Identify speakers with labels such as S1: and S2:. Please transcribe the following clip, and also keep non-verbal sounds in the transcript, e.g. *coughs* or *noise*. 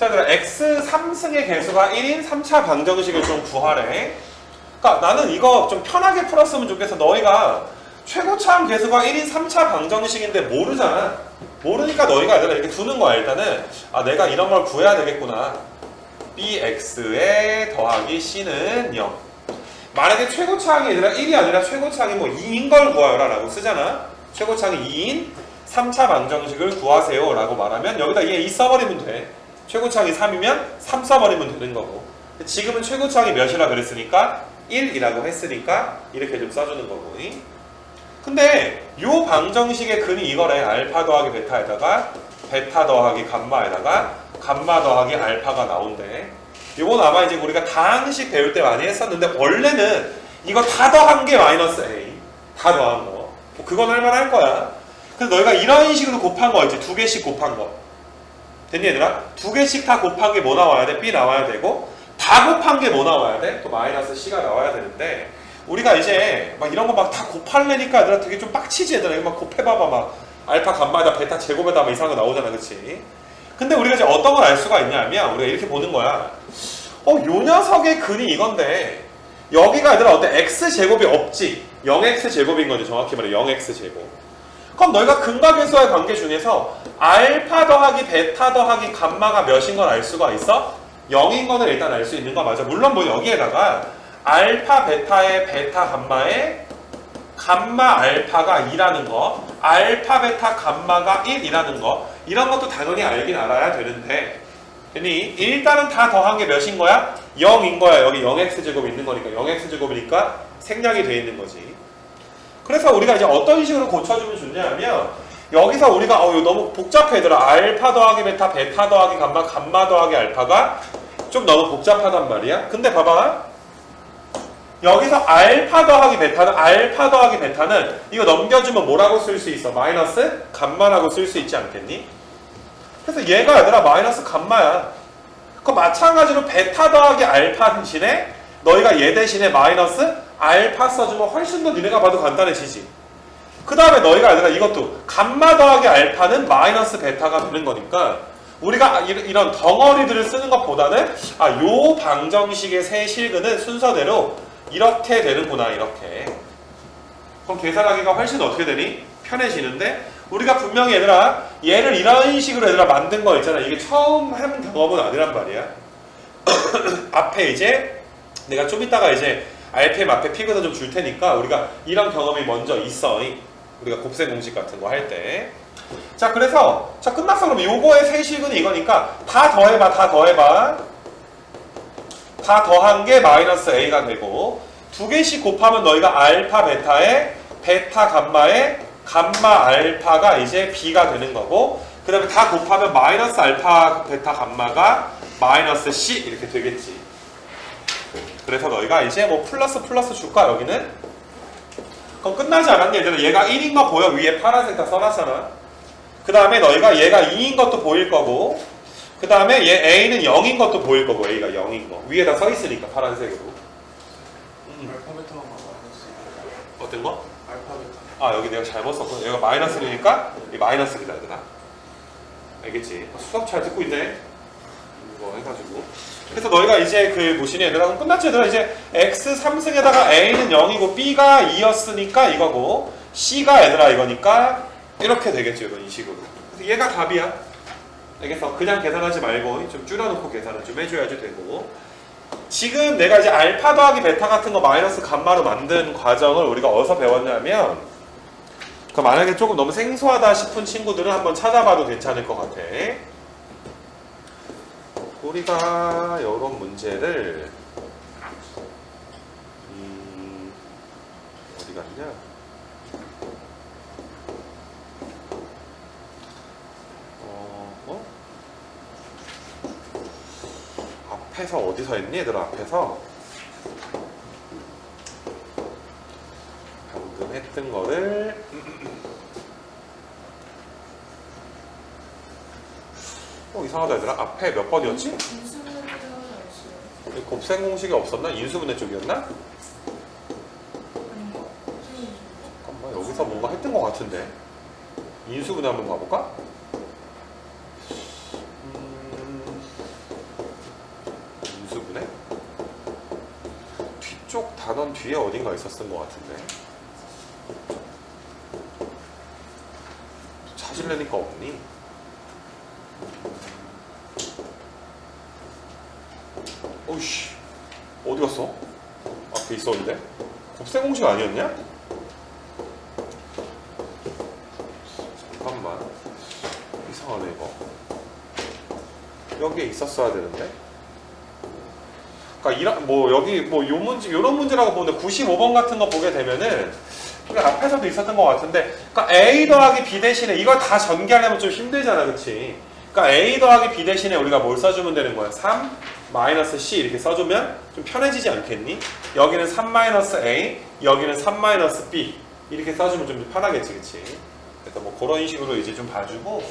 S1: 자, 얘들아, x 3승의 개수가 1인 3차 방정식을 좀 구하래. 그러니까 나는 이거 좀 편하게 풀었으면 좋겠어. 너희가 최고차함 개수가 1인 3차 방정식인데 모르잖아. 모르니까 너희가 얘들아 이렇게 두는 거야. 일단은 아 내가 이런 걸 구해야 되겠구나. bx에 더하기 c는 0. 만약에 최고차항이 얘들아 1이 아니라 최고차항이 뭐 2인 걸 구하여라 라고 쓰잖아. 최고차항이 2인 3차 방정식을 구하세요 라고 말하면 여기다 얘2 써버리면 돼. 최고차항이 3이면 3 써버리면 되는 거고. 지금은 최고차항이 몇이라 그랬으니까 1이라고 했으니까 이렇게 좀 써주는 거고. 근데 요 방정식의 근이 이거래. 알파 더하기 베타에다가 베타 더하기 감마에다가 감마 더하기 알파가 나온대. 요건 아마 이제 우리가 다항식 배울 때 많이 했었는데 원래는 이거 다 더한 게 마이너스 A. 다 더한 거. 뭐 그건 할만할 거야. 그래서 너희가 이런 식으로 곱한 거 있지. 두 개씩 곱한 거. 됐니 얘들아? 두 개씩 다 곱한 게 뭐 나와야 돼? B 나와야 되고 다 곱한 게 뭐 나와야 돼? 또 마이너스 C가 나와야 되는데 우리가 이제 막 이런 거 막 다 곱하려니까 얘들아 되게 좀 빡치지 얘들아 이거 막 곱해봐봐 막 알파 감마에다 베타 제곱에다 막 이상한 거 나오잖아 그치? 근데 우리가 이제 어떤 걸 알 수가 있냐면 우리가 이렇게 보는 거야 어 요 녀석의 근이 이건데 여기가 얘들아 어때? x 제곱이 없지 0x 제곱인 거지 정확히 말해 0x 제곱 그럼 너희가 근과 계수와의 관계 중에서 알파 더하기 베타 더하기 감마가 몇인 걸 알 수가 있어? 0인 거는 일단 알 수 있는 거 맞아. 물론 뭐 여기에다가 알파 베타의 베타 감마의 감마 알파가 2라는 거, 알파 베타 감마가 1이라는 거 이런 것도 당연히 알긴 알아야 되는데 괜히 일단은 다 더한 게 몇인 거야? 0인 거야. 여기 0x 제곱 있는 거니까 0x 제곱이니까 생략이 돼 있는 거지. 그래서 우리가 이제 어떤 식으로 고쳐주면 좋냐면 여기서 우리가 어 너무 복잡해 얘들아. 알파 더하기 베타 베타 더하기 감마 감마 더하기 알파가 좀 너무 복잡하단 말이야. 근데 봐봐. 여기서 알파 더하기 베타는 알파 더하기 베타는 이거 넘겨주면 뭐라고 쓸 수 있어? 마이너스 감마라고 쓸 수 있지 않겠니? 그래서 얘가 얘들아 마이너스 감마야. 그 마찬가지로 베타 더하기 알파 대신에 너희가 얘 대신에 마이너스 알파 써주면 훨씬 더 니네가 봐도 간단해지지. 그 다음에 너희가 얘들아 이것도 감마 더하기 알파는 마이너스 베타가 되는 거니까 우리가 이- 이런 덩어리들을 쓰는 것보다는 아 요 방정식의 세 실근은 순서대로 이렇게 되는구나 이렇게. 그럼 계산하기가 훨씬 어떻게 되니? 편해지는데 우리가 분명히 얘들아 얘를 이런 식으로 얘들아 만든 거 있잖아 이게 처음 한 경험은 아니란 말이야 *coughs* 앞에 이제 내가 좀 이따가 이제 RPM 앞에 피그서 좀줄 테니까 우리가 이런 경험이 먼저 있어 이- 우리가 곱셈 공식 같은 거 할 때. 자 그래서 자 끝났어 그럼 요거의 세식은 이거니까 다 더해봐 다 더해봐 다 더한 게 마이너스 A가 되고 두 개씩 곱하면 너희가 알파 베타에 베타 감마에 감마 알파가 이제 B가 되는 거고 그 다음에 다 곱하면 마이너스 알파 베타 감마가 마이너스 C 이렇게 되겠지 그래서 너희가 이제 뭐 플러스 플러스 줄까 여기는? 그럼 끝나지 않았니? 얘들아 얘가 1인 거 보여. 위에 파란색 다 써놨잖아. 그 다음에 너희가 얘가 2인 것도 보일 거고 그 다음에 얘 A는 0인 것도 보일 거고 A가 0인 거. 위에다 써 있으니까 파란색으로. 음,
S2: 마이너스
S1: 어떤 거?
S2: 알파베타
S1: 아 여기 내가 잘못 썼구나. 여기가 마이너스니까 이 마이너스이다 얘들아. 알겠지? 수업 잘 듣고 있네 이거 해가지고. 그래서 너희가 이제 그 뭐시니 얘들아 그럼 끝났지 얘들아? 이제 x 3승에다가 a는 0이고 b가 2였으니까 이거고 c가 얘들아 이거니까 이렇게 되겠죠 이런 이 식으로. 그래서 얘가 답이야. 알겠어? 그냥 계산하지 말고 좀 줄여놓고 계산을 좀 해줘야지 되고. 지금 내가 이제 알파 더하기 베타 같은 거 마이너스 감마로 만든 과정을 우리가 어디서 배웠냐면 그 만약에 조금 너무 생소하다 싶은 친구들은 한번 찾아봐도 괜찮을 것 같아. 우리가 이런 문제를 음, 어디 갔냐? 어, 어? 앞에서 어디서 했니 얘들아 앞에서 방금 했던 거를 이상하다 얘들아 앞에 몇 번이었지? 곱셈 공식이 없었나? 인수분해 쪽이었나? 잠깐만 여기서 뭔가 했던 것 같은데 인수분해 한번 봐볼까? 음, 인수분해? 뒤쪽 단원 뒤에 어딘가 있었던 것 같은데 찾으려니까 없니? 어이씨 어디 갔어? 앞에 있었는데? 곱셈 공식 아니었냐? 잠깐만 이상하네 이거 여기에 있었어야 되는데 그러니까 이라, 뭐 여기 뭐 요 문제 요런 문제라고 보는데 95번 같은 거 보게 되면은 그 앞에서도 있었던 것 같은데 그러니까 A 더하기 B 대신에 이걸 다 전개하려면 좀 힘들잖아 그치 그러니까 A 더하기 B 대신에 우리가 뭘 써주면 되는 거야 3 마이너스 C 이렇게 써주면 좀 편해지지 않겠니? 여기는 3 마이너스 A 여기는 3 마이너스 B 이렇게 써주면 좀 편하겠지 그치 그래서 뭐 그런 식으로 이제 좀 봐주고